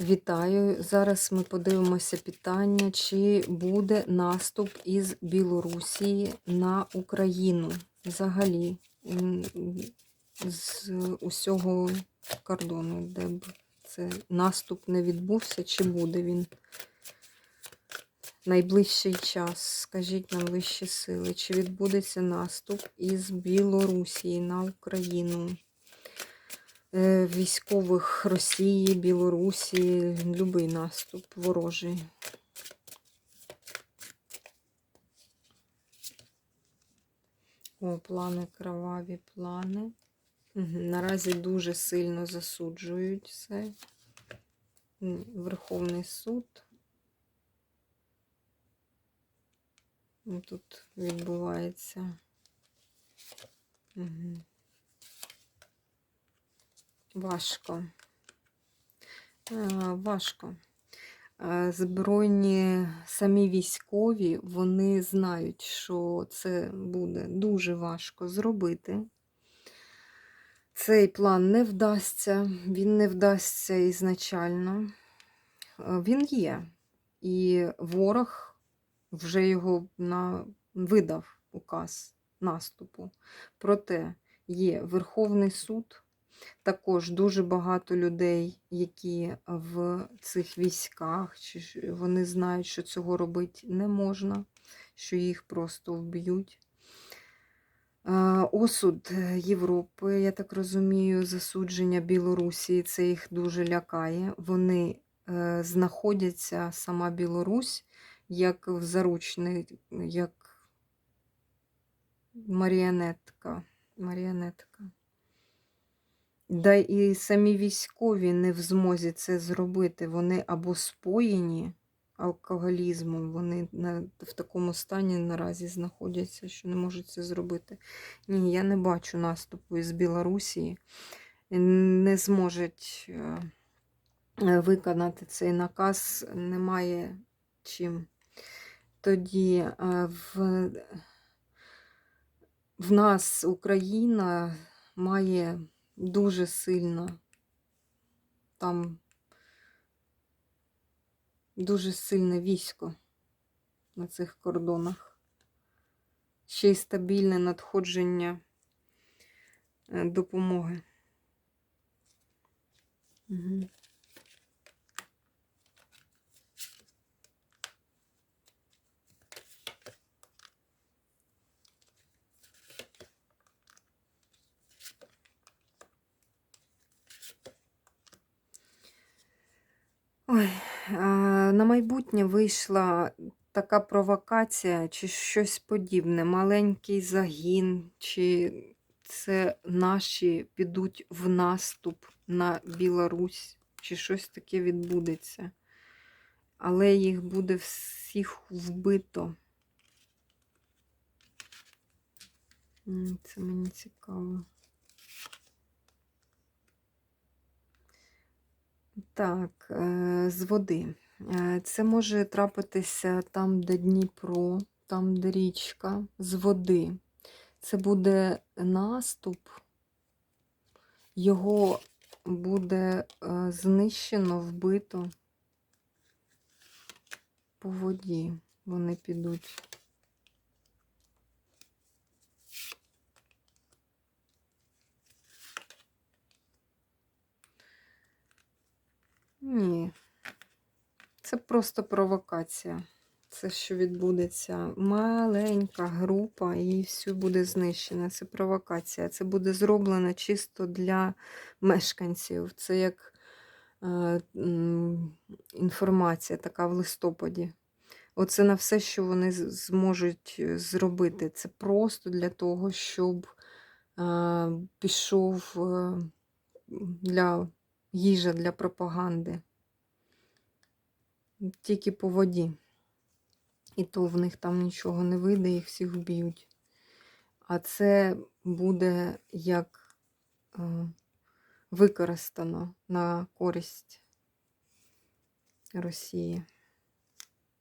Вітаю! Зараз ми подивимося питання, чи буде наступ із Білорусі на Україну взагалі з усього кордону, де б це наступ не відбувся, чи буде він найближчий час. Скажіть нам вищі сили, чи відбудеться наступ із Білорусі на Україну? Е, військових Росії, Білорусі, любий наступ ворожий. О, плани кроваві плани. Наразі дуже сильно засуджують це. Верховний суд. Тут відбувається. Угу. Важко. Е, Важко. Е, Збройні самі військові, вони знають, що це буде дуже важко зробити. Цей план не вдасться, він не вдасться ізначально. Е, Він є. І ворог вже його на... видав указ наступу. Проте є Верховний суд. Також дуже багато людей, які в цих військах, чи вони знають, що цього робити не можна, що їх просто вб'ють. Е, Осуд Європи, я так розумію, засудження Білорусі, це їх дуже лякає. Вони е, знаходяться, сама Білорусь, як в заручний, як маріонетка. маріонетка. Да і самі військові не в змозі це зробити. Вони або споєні алкоголізмом, вони в такому стані наразі знаходяться, що не можуть це зробити. Ні, я не бачу наступу із Білорусі. Не зможуть е, е, виконати цей наказ, немає чим. Тоді е, в, в нас Україна має дуже сильно. Там дуже сильне військо на цих кордонах. Ще й стабільне надходження е, допомоги. Угу. Ой, на майбутнє вийшла така провокація, чи щось подібне. Маленький загін, чи це наші підуть в наступ на Білорусь, чи щось таке відбудеться. Але їх буде всіх вбито. Це мені цікаво. Так, е, з води. Е, Це може трапитися там, де Дніпро, там, де річка, з води. Це буде наступ, його буде е, знищено, вбито по воді. Вони підуть. Ні. Це просто провокація. Це що відбудеться. Маленька група і все буде знищено. Це провокація. Це буде зроблено чисто для мешканців. Це як е, інформація така в листопаді. Оце на все, що вони зможуть е, зробити. Це просто для того, щоб е, пішов е, для їжа для пропаганди. Тільки по воді. І то в них там нічого не вийде, їх всіх вб'ють. А це буде як е, використано на користь Росії.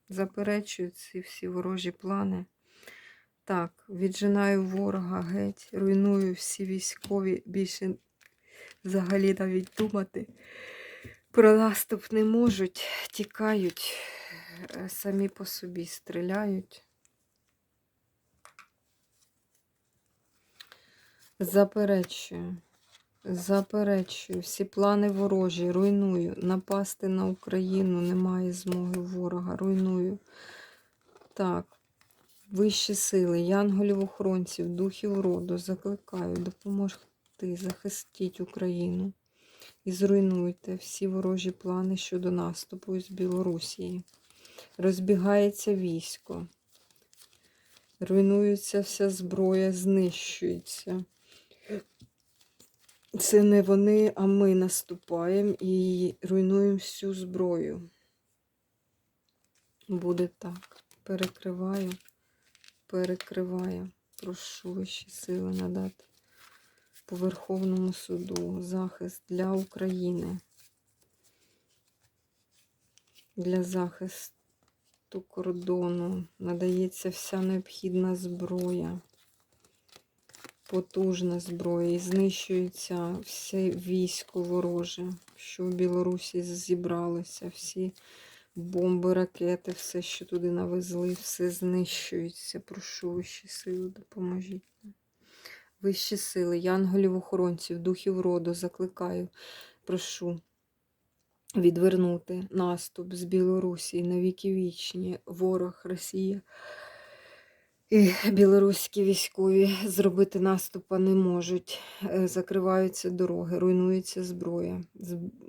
Заперечую ці всі ворожі плани. Так, віджинаю ворога геть, руйную всі військові, більше взагалі навіть думати Про не можуть, тікають, е, самі по собі стріляють. Заперечую. Заперечую. Всі плани ворожі, руйную. Напасти на Україну немає змоги ворога. Руйную. Так. Вищі сили, янголів охоронців, духів роду, закликаю, допоможти, захистіть Україну і зруйнуйте всі ворожі плани щодо наступу з Білорусії. Розбігається військо, руйнується вся зброя, знищується. Це не вони, а ми наступаємо і руйнуємо всю зброю. Буде так. Перекриваю, перекриваю. Прошу вищі сили надати по Верховному суду захист для України. Для захисту кордону надається вся необхідна зброя потужна зброя і знищується все військо вороже, що в Білорусі зібралося, всі бомби, ракети, все, що туди навезли, все знищується. Прошу вищі сили, допоможіть. Вищі сили, янголів охоронців, духів роду закликаю, прошу відвернути наступ з Білорусі на віки вічні, ворог Росія. І білоруські військові зробити наступа не можуть. Е, Закриваються дороги, руйнується зброя,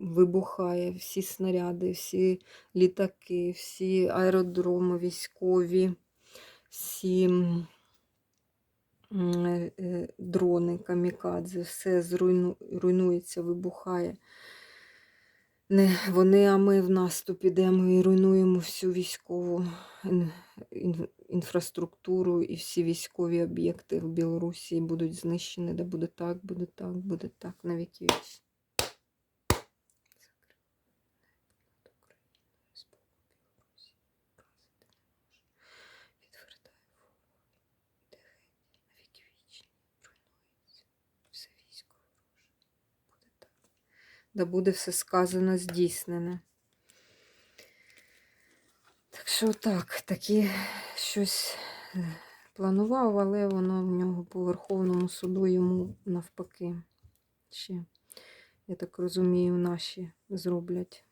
вибухає всі снаряди, всі літаки, всі аеродроми військові, всі дрони, камікадзе, все зруйну, вибухає. Не вони, а ми в наступ ідемо і руйнуємо всю військову ін- ін- інфраструктуру і всі військові об'єкти в Білорусі будуть знищені, де буде так, буде так, буде так, навіки вічні. Відвертаю ворог, іде геть, на віки вічні, руйнується все військо вороже. Буде так. Да буде все сказано, здійснене. Так що так, такі щось е, планував, але воно в нього по Верховному суду йому навпаки. Ще, я так розумію, наші зроблять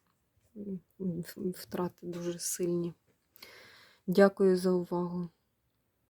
втрати дуже сильні. Дякую за увагу.